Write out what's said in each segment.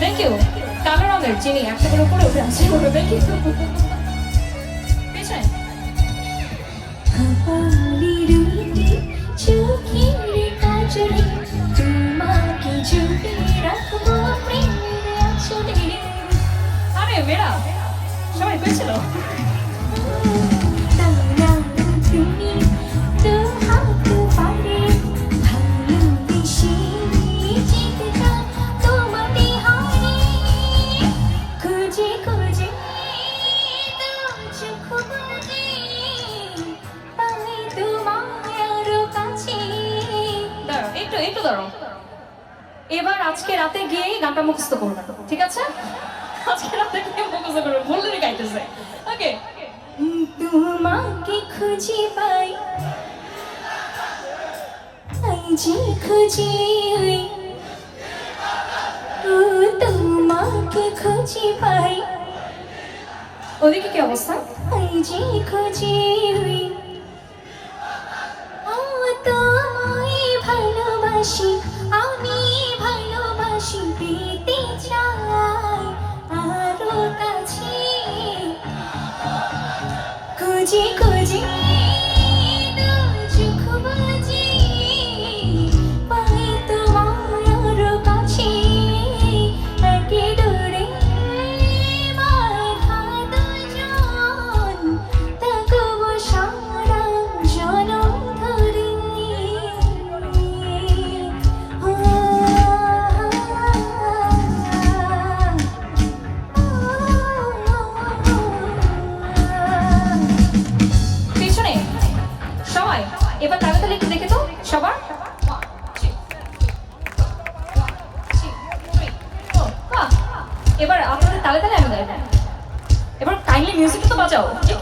Thank you কালো রঙের চিনি একটা করে উপরে উঠে আসছে থ্যাংক ইউ পেছনে। আরে বেড়া সবাই পেয়েছিল? এবার আজকে রাতে গিয়েই গানটা মুখস্থ করবে ঠিক আছে? আজকে রাতে গিয়ে মুখস্থ করবে বললে গাইতেছে। ওকে। তোমাকে খুঁজে পাই। যে খুঁজে তোমাকে খুঁজে পাই। ওদিকে কি অবস্থা? যে খুঁজে তোমায় ভালোবাসি। খুঁজে খুঁজে এবার আপনাদের তালে তালে আমি গাইব এবার কাইন্ডলি মিউজিকটা তো বাজাও। যে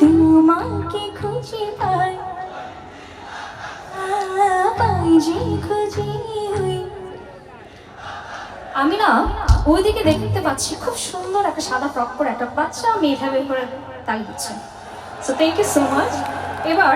তোমাকে খুঁজে পাই। আমি না ওইদিকে দেখতে পাচ্ছি খুব সুন্দর একটা সাদা ফ্রক পরে একটা বাচ্চা মেয়ে এভাবে করে তাই দিচ্ছে। So thank you so much এবার